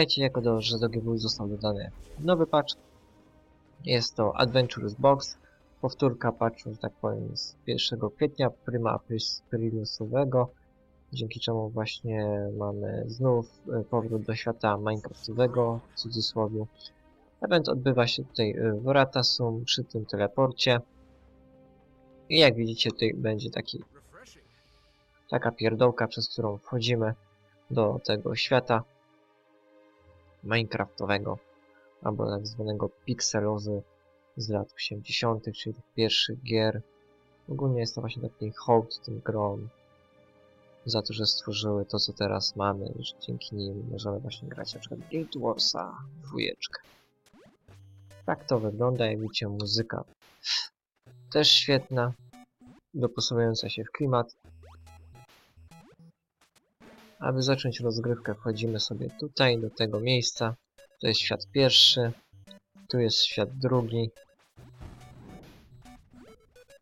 witajcie jako do, że do GW został dodany nowy patch. Jest to Adventures Box, powtórka patchu, że tak powiem, z 1 kwietnia, prima apris prilusowego, dzięki czemu właśnie mamy znów e, powrót do świata Minecraftowego, w cudzysłowie. Event odbywa się tutaj e, w Ratasum, przy tym teleporcie. I jak widzicie, tutaj będzie taki, taka pierdołka, przez którą wchodzimy do tego świata Minecraftowego, albo tak zwanego pixelozy z lat 80., czyli tych pierwszych gier. Ogólnie jest to właśnie taki hołd tym grom za to, że stworzyły to, co teraz mamy, że dzięki nim możemy właśnie grać na przykład Guild Warsa dwójeczkę. Tak to wygląda, jak widzicie, muzyka też świetna, dopasowująca się w klimat. Aby zacząć rozgrywkę wchodzimy sobie tutaj, do tego miejsca. To jest świat pierwszy, tu jest świat drugi.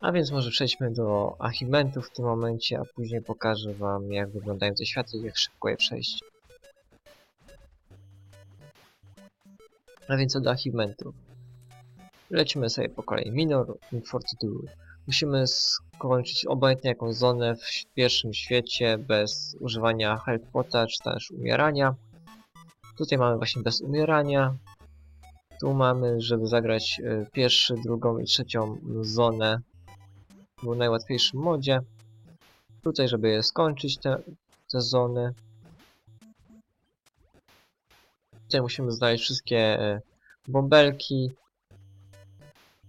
A więc może przejdźmy do achievementów w tym momencie, a później pokażę wam jak wyglądają te światy i jak szybko je przejść. A więc do achievementów. Lecimy sobie po kolei. Minor Fortitude. Musimy skończyć obojętnie jakąś zonę w pierwszym świecie bez używania health pota czy też umierania. Tutaj mamy właśnie bez umierania. Tu mamy, żeby zagrać y, pierwszy, drugą i trzecią zonę w najłatwiejszym modzie. Tutaj, żeby je skończyć, te, te zony. Tutaj musimy znaleźć wszystkie y, bąbelki,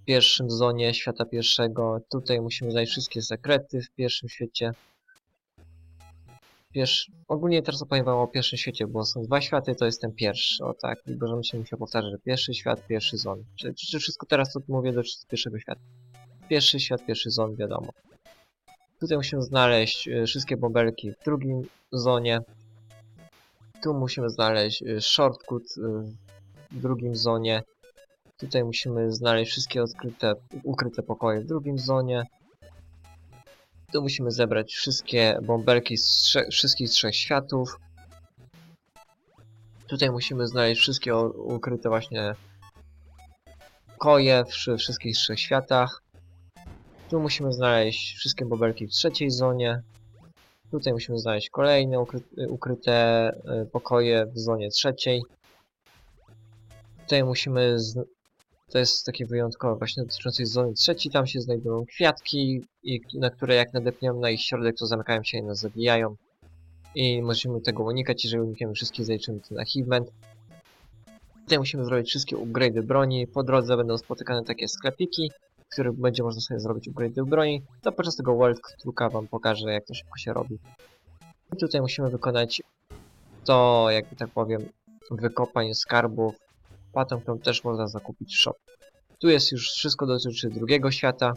pierwszym zonie świata pierwszego. Tutaj musimy znaleźć wszystkie sekrety w pierwszym świecie. Pierwszy... Ogólnie teraz opowiem wam o pierwszym świecie, bo są dwa światy, to jest ten pierwszy. O tak, i będziemy się musiał powtarzać, że pierwszy świat, pierwszy zon. Czy, czy wszystko teraz to mówię do pierwszego świata? Pierwszy świat, pierwszy zon, wiadomo. Tutaj musimy znaleźć y, wszystkie bąbelki w drugim zonie. Tu musimy znaleźć y, shortcut y, w drugim zonie. Tutaj musimy znaleźć wszystkie odkryte, ukryte pokoje w drugim zonie. Tu musimy zebrać wszystkie bąbelki z trze wszystkich trzech światów. Tutaj musimy znaleźć wszystkie ukryte właśnie koje w wszystkich trzech światach. Tu musimy znaleźć wszystkie bąbelki w trzeciej zonie. Tutaj musimy znaleźć kolejne ukry ukryte e, pokoje w zonie trzeciej. Tutaj musimy to jest takie wyjątkowe właśnie dotyczące zony trzeciej. Tam się znajdują kwiatki, i, na które jak nadepniemy na ich środek, to zamykają się i nas zabijają. I musimy tego unikać, jeżeli unikniemy wszystkich, zaliczymy ten achievement. Tutaj musimy zrobić wszystkie upgrade'y broni. Po drodze będą spotykane takie sklepiki, w których będzie można sobie zrobić upgrade'y broni. To podczas tego World Truka wam pokażę, jak to szybko się robi. I tutaj musimy wykonać to, jakby tak powiem, wykopanie skarbów Patą, którą też można zakupić w shop. Tu jest już wszystko dotyczy drugiego świata.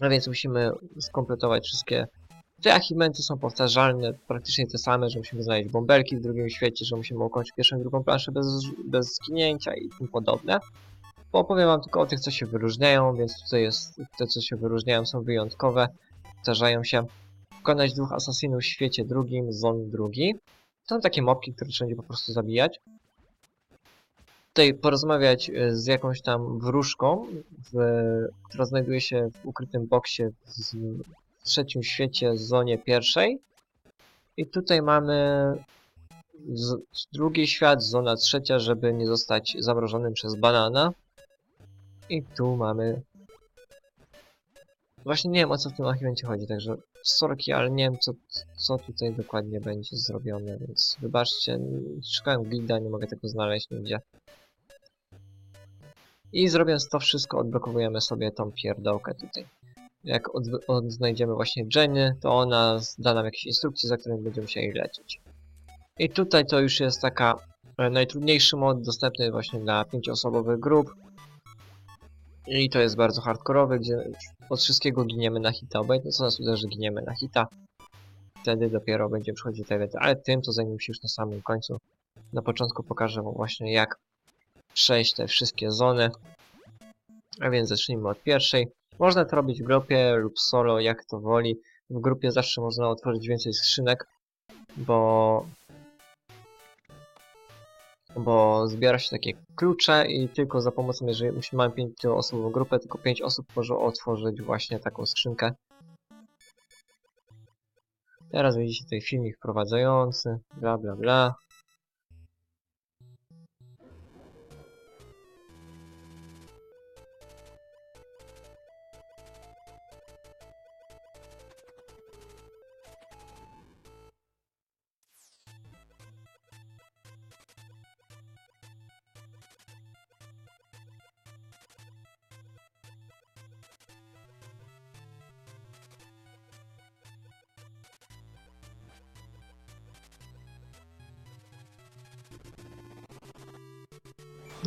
A więc musimy skompletować wszystkie... Te achievementy są powtarzalne, praktycznie te same, że musimy znaleźć bąbelki w drugim świecie, że musimy ukończyć pierwszą i drugą planszę bez, bez zginięcia i tym podobne. Bo opowiem wam tylko o tych, co się wyróżniają, więc tutaj jest... Te, co się wyróżniają są wyjątkowe, powtarzają się. Wykonać dwóch asasinów w świecie drugim, zon drugi. To są takie mopki, które trzeba po prostu zabijać tutaj porozmawiać e, z jakąś tam wróżką, w, która znajduje się w ukrytym boksie w, w trzecim świecie, zonie pierwszej. I tutaj mamy z, drugi świat, zona trzecia, żeby nie zostać zamrożonym przez banana. I tu mamy... Właśnie nie wiem o co w tym archiwencie chodzi, także sorki, ale nie wiem co, co tutaj dokładnie będzie zrobione, więc wybaczcie, szukałem guida, nie mogę tego znaleźć nigdzie. I zrobiąc to wszystko, odblokowujemy sobie tą pierdołkę tutaj. Jak od, odnajdziemy właśnie Jenny, to ona da nam jakieś instrukcje, za którymi będziemy musieli lecieć. I tutaj to już jest taka e, najtrudniejszy mod, dostępny właśnie dla pięcioosobowych grup. I to jest bardzo hardkorowy, gdzie od wszystkiego giniemy na hita. Obojętnie co nas uderzy, giniemy na hita. Wtedy dopiero będzie przychodzić eventy. Ale tym to zajmie się już na samym końcu. Na początku pokażę właśnie jak przejść te wszystkie zony. A więc zacznijmy od pierwszej. Można to robić w grupie lub solo, jak to woli. W grupie zawsze można otworzyć więcej skrzynek, bo bo zbiera się takie klucze i tylko za pomocą, jeżeli mamy 5 osobową grupę, tylko 5 osób może otworzyć właśnie taką skrzynkę. Teraz widzicie tutaj filmik wprowadzający, bla bla bla.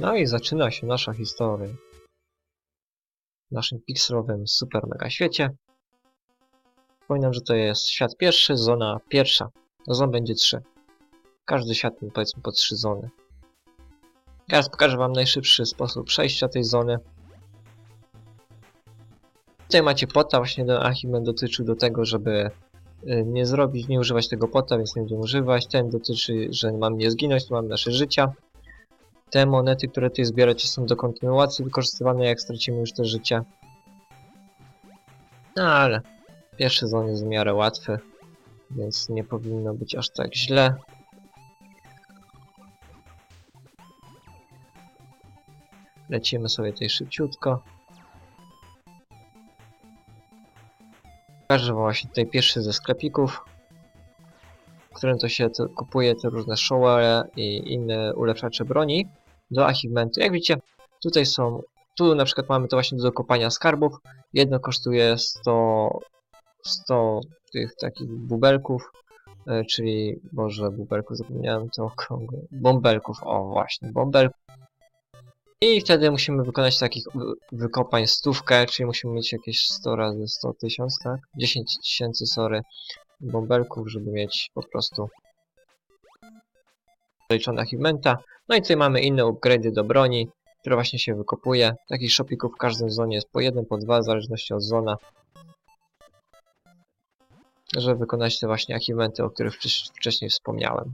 No i zaczyna się nasza historia. W naszym pikselowym super mega świecie. Przypominam, że to jest świat pierwszy, zona pierwsza. Zon będzie trzy. Każdy świat ma powiedzmy po trzy zony. Teraz pokażę wam najszybszy sposób przejścia tej zony. Tutaj macie pota, właśnie ten achievement dotyczył do tego, żeby y, nie zrobić, nie używać tego pota, więc nie będziemy używać. Ten dotyczy, że mamy nie zginąć, to mamy nasze życia. Te monety, które tutaj zbieracie są do kontynuacji wykorzystywane, jak stracimy już te życie. No ale pierwszy zon jest w miarę łatwy, więc nie powinno być aż tak źle. Lecimy sobie tutaj szybciutko. Pokażę właśnie tutaj pierwszy ze sklepików, którym to się to kupuje te różne showery i inne ulepszacze broni do achievementu. Jak widzicie, tutaj są, tu na przykład mamy to właśnie do kopania skarbów. Jedno kosztuje 100, 100 tych takich bubelków, e, czyli, boże, bubelków, zapomniałem to okrągłe, bąbelków, o właśnie, bąbelków. I wtedy musimy wykonać takich wy- wykopań stówkę, czyli musimy mieć jakieś 100 razy 100 tysiąc, tak? 10 tysięcy, sorry, bąbelków, żeby mieć po prostu zaliczone achievementa. No i tutaj mamy inne upgrade'y do broni, które właśnie się wykopuje. Takich shopików w każdym zonie jest po jeden, po dwa, w zależności od zona. Żeby wykonać te właśnie achievementy, o których wcześ- wcześniej wspomniałem.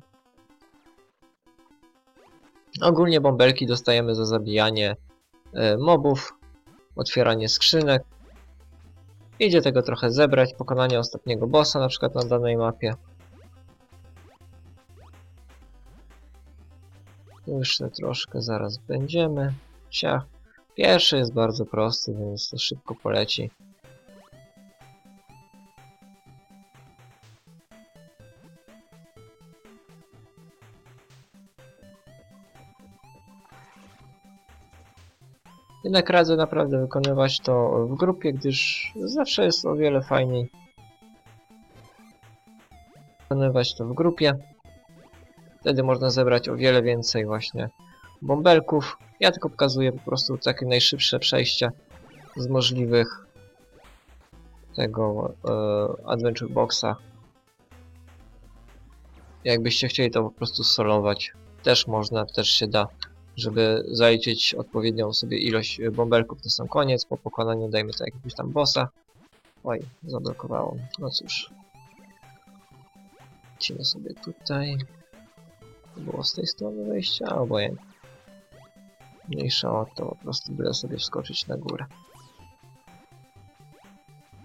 Ogólnie bąbelki dostajemy za zabijanie e, mobów, otwieranie skrzynek. Idzie tego trochę zebrać, pokonanie ostatniego bossa na przykład na danej mapie. Jeszcze troszkę zaraz będziemy. Ciach. Pierwszy jest bardzo prosty, więc to szybko poleci. Jednak radzę naprawdę wykonywać to w grupie, gdyż zawsze jest o wiele fajniej wykonywać to w grupie. Wtedy można zebrać o wiele więcej właśnie bąbelków. Ja tylko pokazuję po prostu takie najszybsze przejścia z możliwych tego e, Adventure Boxa. Jakbyście chcieli to po prostu solować, też można, też się da, żeby zaliczyć odpowiednią sobie ilość e, bąbelków na sam koniec. Po pokonaniu dajmy to jakiegoś tam bossa. Oj, zablokowało. No cóż. Lecimy sobie tutaj. Było z tej strony wejścia, obojętnie. Mniejsza o to, po prostu byle sobie wskoczyć na górę.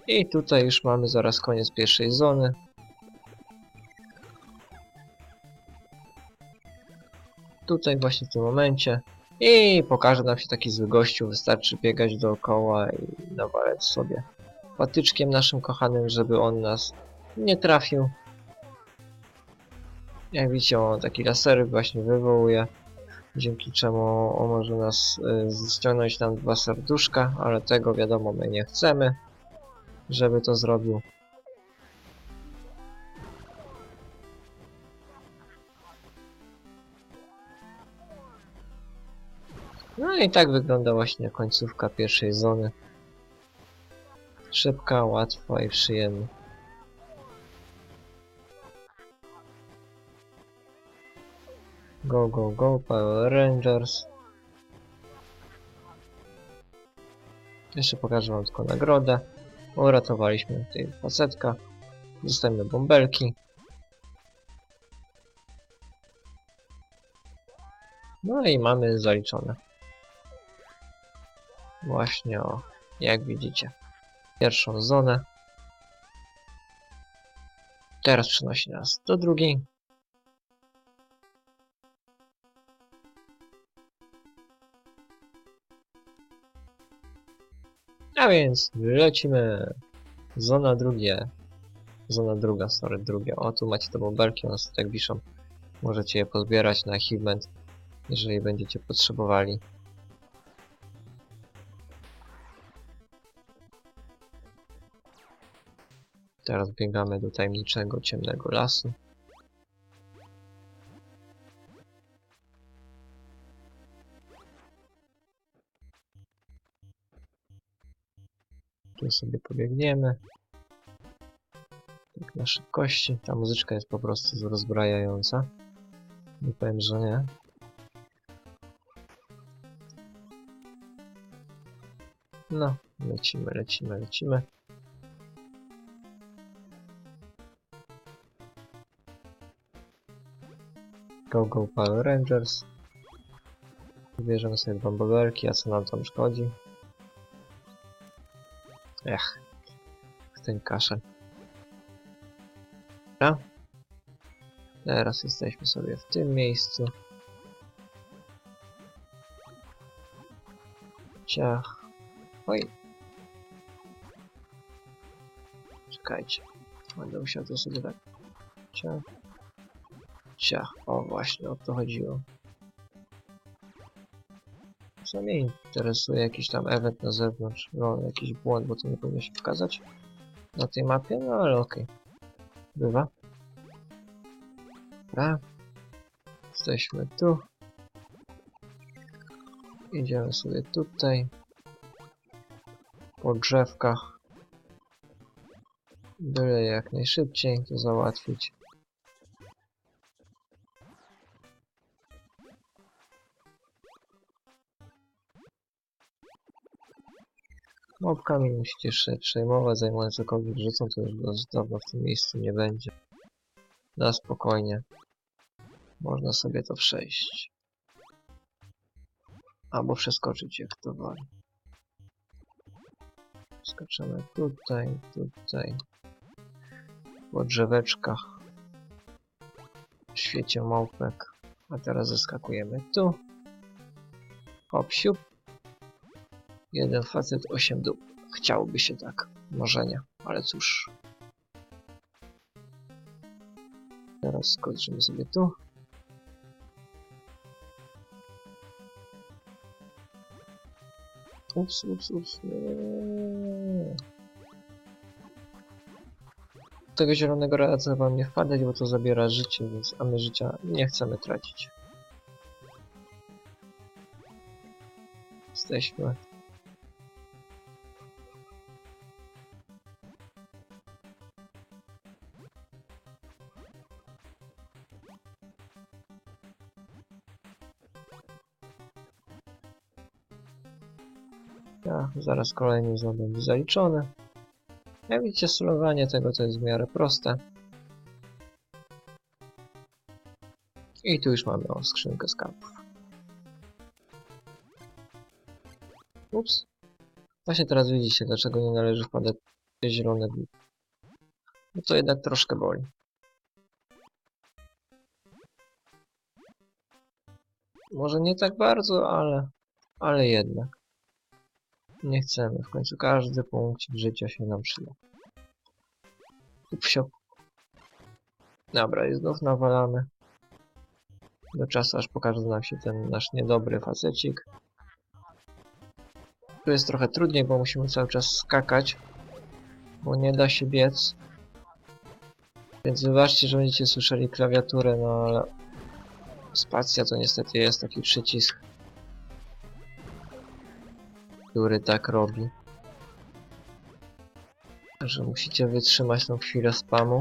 I tutaj już mamy zaraz koniec pierwszej zony. Tutaj właśnie w tym momencie. I pokaże nam się taki zły gościu, wystarczy biegać dookoła i nawalać sobie patyczkiem naszym kochanym, żeby on nas nie trafił. Jak widzicie, on taki lasery właśnie wywołuje, dzięki czemu on może nas y, ściągnąć nam dwa serduszka, ale tego wiadomo my nie chcemy, żeby to zrobił. I tak wygląda właśnie końcówka pierwszej zony. Szybka, łatwa i przyjemna. Go, go, go, Power Rangers. Jeszcze pokażę wam tylko nagrodę. Uratowaliśmy tutaj facetka. Dostajemy bąbelki. No i mamy zaliczone. Właśnie o, jak widzicie. Pierwszą zonę. Teraz przenosi nas do drugiej. A więc lecimy. Zona drugie. Zona druga, sorry, drugie. O, tu macie te bąbelki, one sobie tak wiszą. Możecie je pozbierać na achievement, jeżeli będziecie potrzebowali. Teraz biegamy do tajemniczego, ciemnego lasu. Tu sobie pobiegniemy. Tak na szybkości. Ta muzyczka jest po prostu rozbrajająca. Nie powiem, że nie. No, lecimy, lecimy, lecimy. Go, go Power Rangers. Bierzemy sobie bambowerki, a co nam tam szkodzi? Ech, ten kaszel. Dobra. Teraz jesteśmy sobie w tym miejscu. Ciach. Oj. Czekajcie. Będę musiał to sobie tak. Ciach. Ciach. O, właśnie o to chodziło. Co mnie interesuje? Jakiś tam event na zewnątrz. No, jakiś błąd, bo to nie powinno się pokazać na tej mapie, no ale okej. Bywa. Dobra. Jesteśmy tu. Idziemy sobie tutaj. Po drzewkach. Byle jak najszybciej to załatwić. Mopkami musicie się przejmować, zajmować cokolwiek rzucą, to już dość dawno w tym miejscu nie będzie. Na spokojnie. Można sobie to przejść. Albo przeskoczyć jak to woli. Skaczemy tutaj, tutaj. Po drzeweczkach. W świecie małpek. A teraz zeskakujemy tu. Hop, siup. Jeden facet, osiem dup. Chciałoby się tak. Marzenia. Ale cóż. Teraz skoczymy sobie tu. Ups, ups, ups. Nie, nie, nie, nie. Tego zielonego radzę wam nie wpadać, bo to zabiera życie, więc a my życia nie chcemy tracić. Jesteśmy. Zaraz kolejny znowu będzie zaliczony. Jak widzicie, solowanie tego to jest w miarę proste. I tu już mamy o skrzynkę skarbów. Ups. Właśnie teraz widzicie, dlaczego nie należy wpadać te zielone głupy. No to jednak troszkę boli. Może nie tak bardzo, ale... ale jednak. Nie chcemy, w końcu każdy punkcik życia się nam przyda. Upsio. Dobra, i znów nawalamy. Do czasu, aż pokaże nam się ten nasz niedobry facecik. Tu jest trochę trudniej, bo musimy cały czas skakać. Bo nie da się biec. Więc wybaczcie, że będziecie słyszeli klawiaturę, no ale... Spacja to niestety jest taki przycisk który tak robi. Że musicie wytrzymać tą chwilę spamu.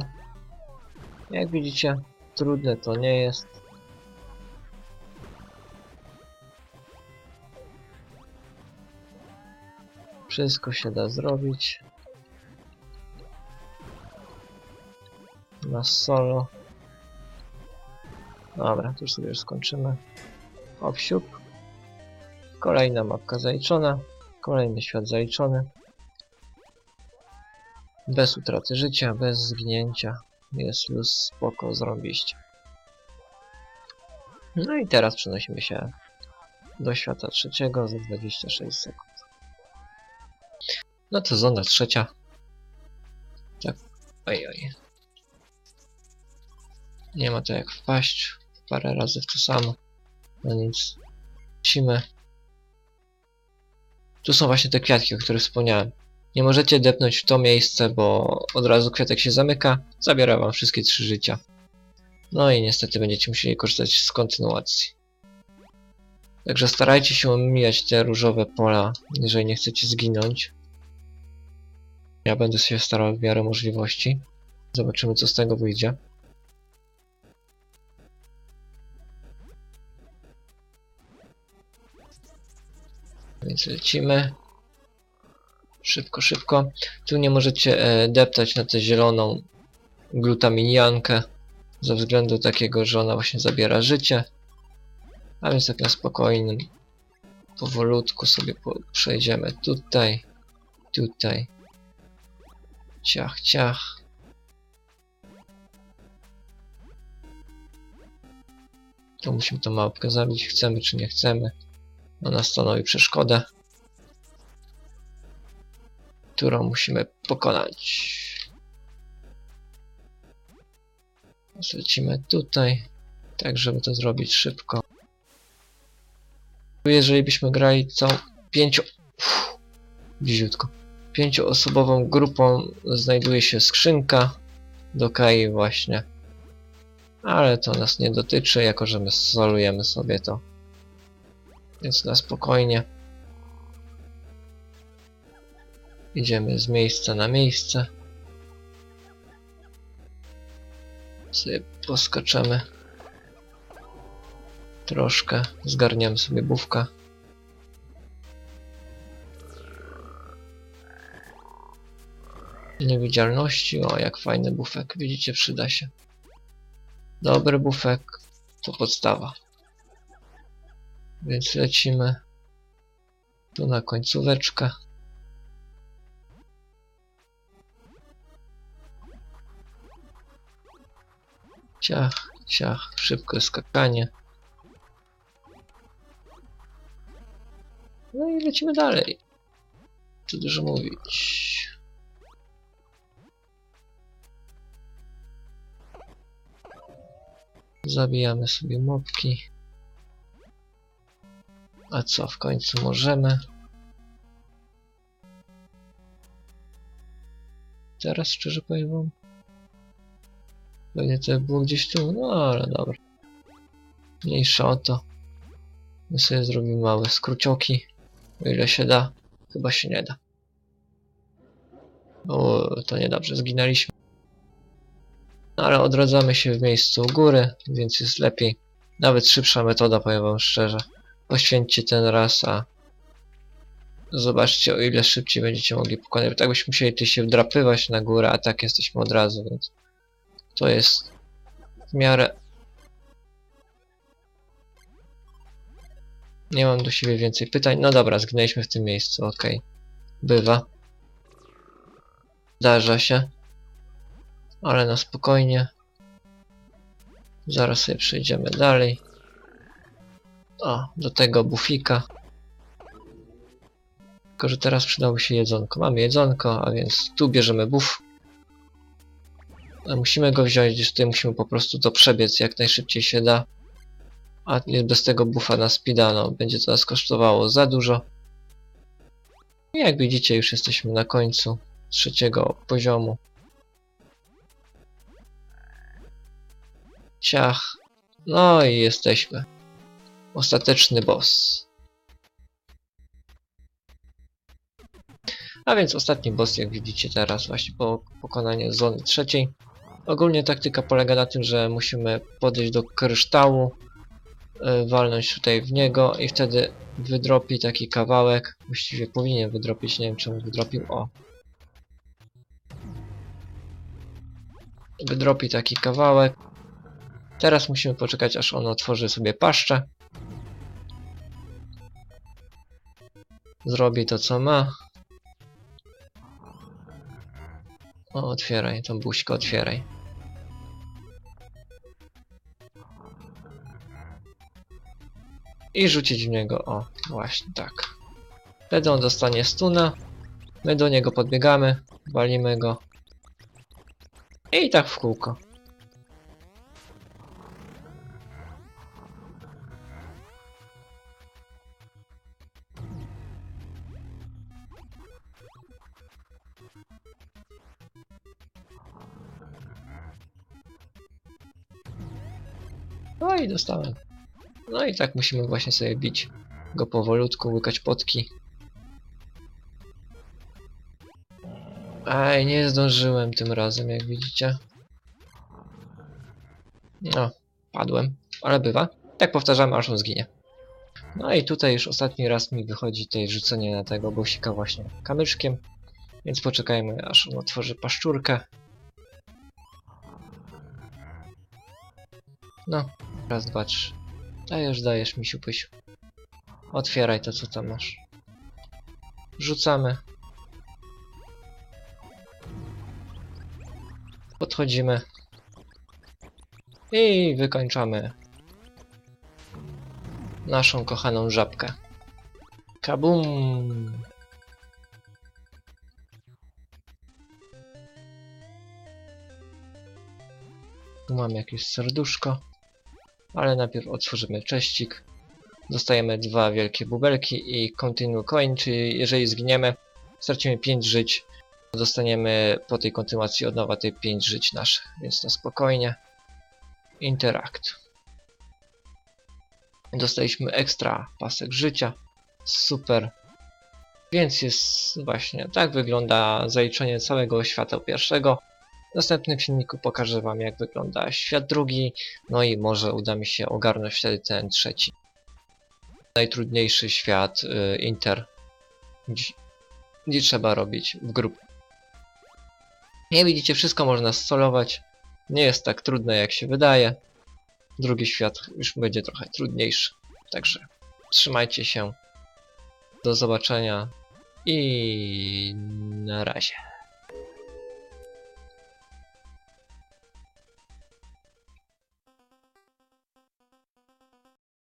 Jak widzicie, trudne to nie jest. Wszystko się da zrobić. Na solo. Dobra, tu już sobie już skończymy. Hop, siup. Kolejna mapka zaliczona. Kolejny świat zaliczony. Bez utraty życia, bez zgnięcia. Jest luz spoko, zrobiście. No i teraz przenosimy się do świata trzeciego za 26 sekund. No to zona trzecia. Tak, oj oj. Nie ma to jak wpaść parę razy w to samo. No nic. Lecimy. Tu są właśnie te kwiatki, o których wspomniałem. Nie możecie depnąć w to miejsce, bo od razu kwiatek się zamyka. Zabiera wam wszystkie trzy życia. No i niestety będziecie musieli korzystać z kontynuacji. Także starajcie się omijać te różowe pola, jeżeli nie chcecie zginąć. Ja będę się starał w miarę możliwości. Zobaczymy co z tego wyjdzie. Więc lecimy. Szybko, szybko. Tu nie możecie e, deptać na tę zieloną glutaminiankę. Ze względu takiego, że ona właśnie zabiera życie. A więc tak na spokojnym, powolutku sobie po przejdziemy tutaj, tutaj. Ciach, ciach. Tu musimy tą małpkę zabić, chcemy czy nie chcemy. Ona stanowi przeszkodę, którą musimy pokonać. Lecimy tutaj, tak żeby to zrobić szybko. Jeżeli byśmy grali całą pięciu... Bliziutko. Pięcioosobową grupą znajduje się skrzynka do Kai właśnie. Ale to nas nie dotyczy, jako że my solujemy sobie to. Więc na spokojnie. Idziemy z miejsca na miejsce. Sobie. Troszkę. Zgarniamy sobie bufka. Niewidzialności. O, jak fajny bufek. Widzicie, przyda się. Dobry bufek to podstawa. Więc lecimy tu na końcóweczkę. Ciach, ciach, szybkie skakanie. No i lecimy dalej. Co dużo mówić. Zabijamy sobie mopki. A co, w końcu możemy. Teraz szczerze powiem wam. Pewnie to było gdzieś tu, no ale dobra. Mniejsza o to. My sobie zrobimy małe skrócioki. O ile się da. Chyba się nie da. O, to niedobrze, zginęliśmy. No ale odradzamy się w miejscu u góry, więc jest lepiej. Nawet szybsza metoda, powiem wam szczerze. Poświęćcie ten raz, a zobaczcie o ile szybciej będziecie mogli pokonać. Tak byśmy musieli tu się wdrapywać na górę, a tak jesteśmy od razu, więc to jest w miarę... Nie mam do siebie więcej pytań. No dobra, zgnęliśmy w tym miejscu, ok. Bywa. Zdarza się. Ale na spokojnie. Zaraz sobie przejdziemy dalej. O, do tego bufika. Tylko, że teraz przydałoby się jedzonko. Mamy jedzonko, a więc tu bierzemy buf. A musimy go wziąć, gdyż tutaj musimy po prostu to przebiec jak najszybciej się da. A bez tego bufa na speeda, no, będzie to nas kosztowało za dużo. I jak widzicie, już jesteśmy na końcu trzeciego poziomu. Ciach. No i jesteśmy. Ostateczny boss. A więc ostatni boss, jak widzicie teraz, właśnie po pokonaniu zony trzeciej. Ogólnie taktyka polega na tym, że musimy podejść do kryształu, yy, walnąć tutaj w niego i wtedy wydropi taki kawałek. Właściwie powinien wydropić, nie wiem czemu wydropił. O. Wydropi taki kawałek. Teraz musimy poczekać, aż on otworzy sobie paszczę. Zrobi to, co ma. O, otwieraj, tą buźkę otwieraj. I rzucić w niego, o, właśnie tak. Wtedy on dostanie stuna. My do niego podbiegamy, walimy go. I tak w kółko. No i dostałem. No i tak musimy właśnie sobie bić go powolutku, łykać potki. Aj, nie zdążyłem tym razem, jak widzicie. No, padłem, ale bywa. Tak powtarzamy, aż on zginie. No i tutaj już ostatni raz mi wychodzi tutaj rzucenie na tego bosika właśnie kamyczkiem. Więc poczekajmy, aż on otworzy paszczurkę. No, raz, dwa, trzy. Dajesz, dajesz, misiu pysiu. Otwieraj to, co tam masz. Rzucamy. Podchodzimy. I wykończamy naszą kochaną żabkę. Kabum! Tu mam jakieś serduszko. Ale najpierw otworzymy cześcik. Dostajemy dwa wielkie bubelki i continue coin, czyli jeżeli zginiemy, stracimy 5 żyć. Dostaniemy po tej kontynuacji od nowa te 5 żyć naszych, więc na spokojnie. Interact. Dostaliśmy ekstra pasek życia. Super. Więc jest właśnie tak wygląda zaliczenie całego świata pierwszego. W następnym filmiku pokażę wam jak wygląda świat drugi, no i może uda mi się ogarnąć wtedy ten trzeci. Najtrudniejszy świat y, Inter, gdzie, gdzie trzeba robić w grupie. Jak widzicie, wszystko można solować. Nie jest tak trudne jak się wydaje. Drugi świat już będzie trochę trudniejszy. Także trzymajcie się. Do zobaczenia i na razie.